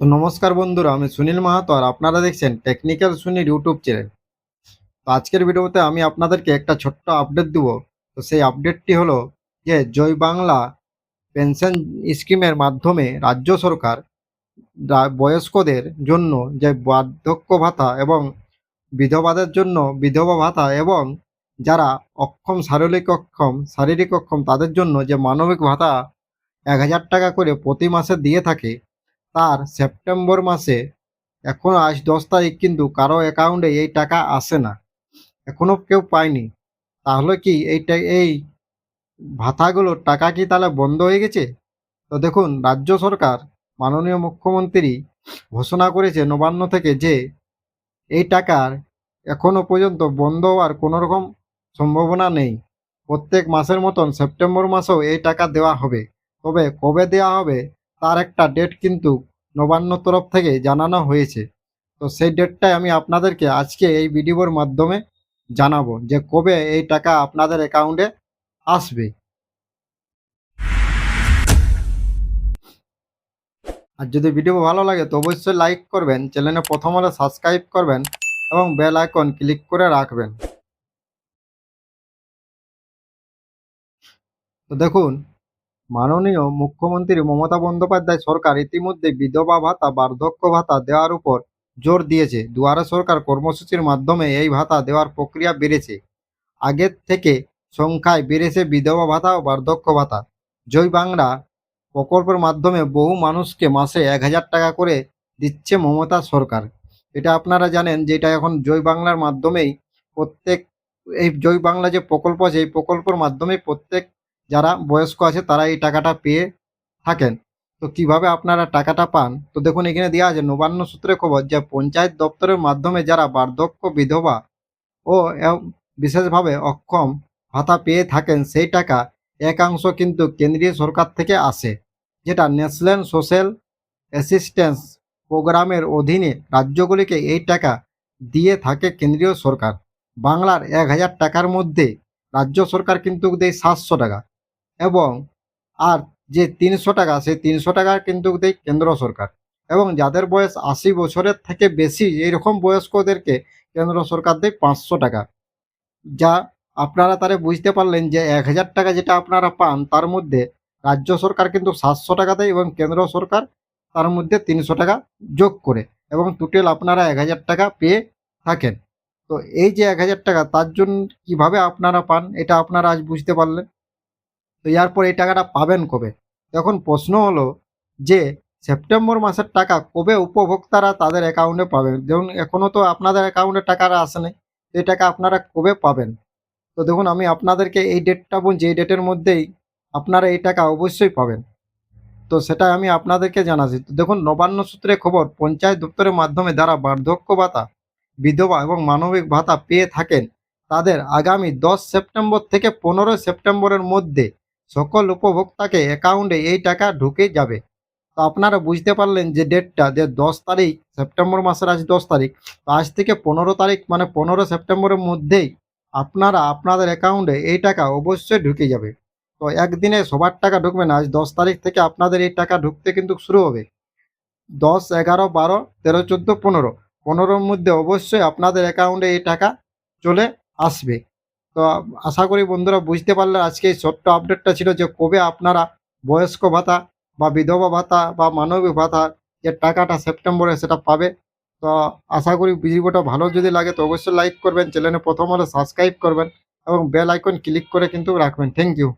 তো নমস্কার বন্ধুরা, আমি সুনীল মাহাতো আর আপনারা দেখছেন টেকনিক্যাল সুনীল ইউটিউব চ্যানেল তো আজকের ভিডিওতে আমি আপনাদেরকে একটা ছোট্ট আপডেট দিব। তো সেই আপডেটটি হলো যে জয় বাংলা পেনশন স্কিমের মাধ্যমে রাজ্য সরকার বয়স্কদের জন্য যে বার্ধক্য ভাতা এবং বিধবাদের জন্য বিধবা ভাতা এবং যারা অক্ষম শারীরিক অক্ষম শারীরিক অক্ষম তাদের জন্য যে মানবিক ভাতা এক হাজার টাকা করে প্রতি মাসে দিয়ে থাকে তার সেপ্টেম্বর মাসে, এখনও আজ দশ তারিখ কিন্তু কারও অ্যাকাউন্টে এই টাকা আসে না। এখনও কেউ পায়নি। তাহলে কি এইটা এই ভাতাগুলোর টাকা কি তাহলে বন্ধ হয়ে গেছে? তো দেখুন, রাজ্য সরকার, মাননীয় মুখ্যমন্ত্রী ঘোষণা করেছে নবান্ন থেকে যে এই টাকার এখনও পর্যন্ত বন্ধ হওয়ার কোনো রকম সম্ভাবনা নেই। প্রত্যেক মাসের মতন সেপ্টেম্বর মাসেও এই টাকা দেওয়া হবে। তবে কবে দেওয়া হবে তার একটা ডেট কিন্তু নবান্ন তরফ থেকে জানানো হয়েছে। তো সেই ডেটটাই আমি আপনাদেরকে আজকে এই ভিডিওর মাধ্যমে জানাব যে কবে এই টাকা আপনাদের অ্যাকাউন্টে আসবে। আর যদি ভিডিও ভালো লাগে তো অবশ্যই লাইক করবেন চ্যানেলে প্রথম হলে সাবস্ক্রাইব করবেন এবং বেল আইকন ক্লিক করে রাখবেন। তো দেখুন মাননীয় মুখ্যমন্ত্রী মমতা বন্দ্যোপাধ্যায় সরকার ইতিমধ্যে বিধবা ভাতা, বার্ধক্য ভাতা দেওয়ার উপর জোর দিয়েছে। দুয়ারে সরকার কর্মসূচির মাধ্যমে এই ভাতা দেওয়ার প্রক্রিয়া বেড়েছে। আগের থেকে সংখ্যায় বেড়েছে বিধবা ভাতা ও বার্ধক্য ভাতা। জয় বাংলা প্রকল্পের মাধ্যমে বহু মানুষকে মাসে এক হাজার টাকা করে দিচ্ছে মমতা সরকার। এটা আপনারা জানেন যে এটা এখন জয় বাংলার মাধ্যমেই প্রত্যেক এই জয় বাংলা যে প্রকল্প আছে, এই প্রকল্পের মাধ্যমেই প্রত্যেক যারা বয়স্ক আছে তারা এই টাকাটা পেয়ে থাকেন। তো কীভাবে আপনারা টাকাটা পান? তো দেখুন, এখানে দেওয়া আছে নবান্ন সূত্রে খবর যে পঞ্চায়েত দপ্তরের মাধ্যমে যারা বার্ধক্য বিধবা ও বিশেষভাবে অক্ষম ভাতা পেয়ে থাকেন, সেই টাকা একাংশ কিন্তু কেন্দ্রীয় সরকার থেকে আসে, যেটা ন্যাশনাল সোশ্যাল অ্যাসিস্ট্যান্স প্রোগ্রামের অধীনে রাজ্যগুলিকে এই টাকা দিয়ে থাকে কেন্দ্রীয় সরকার। বাংলার এক হাজার টাকার মধ্যে রাজ্য সরকার কিন্তু দেয় সাতশো টাকা। এবং আর যে তিনশো টাকা, সেই তিনশো টাকা কিন্তু দেয় কেন্দ্র সরকার। এবং যাদের বয়স আশি বছরের থেকে বেশি, এইরকম বয়স্কদেরকে কেন্দ্র সরকার দেয় পাঁচশো টাকা। যা আপনারা তারে বুঝতে পারলেন যে এক হাজার টাকা যেটা আপনারা পান, তার মধ্যে রাজ্য সরকার কিন্তু সাতশো টাকা দেয় এবং কেন্দ্র সরকার তার মধ্যে তিনশো টাকা যোগ করে এবং টোটাল আপনারা এক হাজার টাকা পেয়ে থাকেন। তো এই যে এক হাজার টাকা, তার জন্য কীভাবে আপনারা পান, এটা আপনারা আজ বুঝতে পারলেন। তো এরপর এই টাকাটা পাবেন কবে? এখন প্রশ্ন হলো যে, সেপ্টেম্বর মাসের টাকা কবে উপভোক্তারা তাদের অ্যাকাউন্টে পাবেন? যেমন এখনও তো আপনাদের অ্যাকাউন্টে টাকাটা আসে নাই এই টাকা আপনারা কবে পাবেন? তো দেখুন, আমি আপনাদেরকে এই ডেটটা বলছি, এই ডেটের মধ্যেই আপনারা এই টাকা অবশ্যই পাবেন। তো সেটা আমি আপনাদেরকে জানাচ্ছি। তো দেখুন, নবান্ন সূত্রে খবর, পঞ্চায়েত দপ্তরের মাধ্যমে যারা বার্ধক্য ভাতা, বিধবা এবং মানবিক ভাতা পেয়ে থাকেন, তাদের আগামী দশ সেপ্টেম্বর থেকে পনেরোই সেপ্টেম্বরের মধ্যে সকল উপভোক্তাকে অ্যাকাউন্টে এই টাকা ঢুকে যাবে। তো আপনারা বুঝতে পারলেন যে ডেটটা, যে দশ তারিখ, সেপ্টেম্বর মাসের আজ দশ তারিখ। তো আজ থেকে পনেরো তারিখ মানে পনেরো সেপ্টেম্বরের মধ্যেই আপনারা আপনাদের অ্যাকাউন্টে এই টাকা অবশ্যই ঢুকে যাবে। তো একদিনে সবার টাকা ঢুকবে না, আজ দশ তারিখ থেকে আপনাদের এই টাকা ঢুকতে কিন্তু শুরু হবে। দশ, এগারো, বারো, তেরো, চোদ্দ, পনেরো, পনেরোর মধ্যে অবশ্যই আপনাদের অ্যাকাউন্টে এই টাকা চলে আসবে। তো আশা করি বন্ধুরা বুঝতে পারলে আজকে এই ছোট্ট আপডেটটা ছিল যে কবে আপনারা বয়স্ক ভাতা বা বিধবা ভাতা বা মানবিক ভাতা যে টাকাটা সেপ্টেম্বরে সেটা পাবে। তো আশা করি ভিডিওটা ভালো যদি লাগে তো অবশ্যই লাইক করবেন চ্যানেলে প্রথম হলে সাবস্ক্রাইব করবেন এবং বেল আইকন ক্লিক করে কিন্তু রাখবেন। Thank you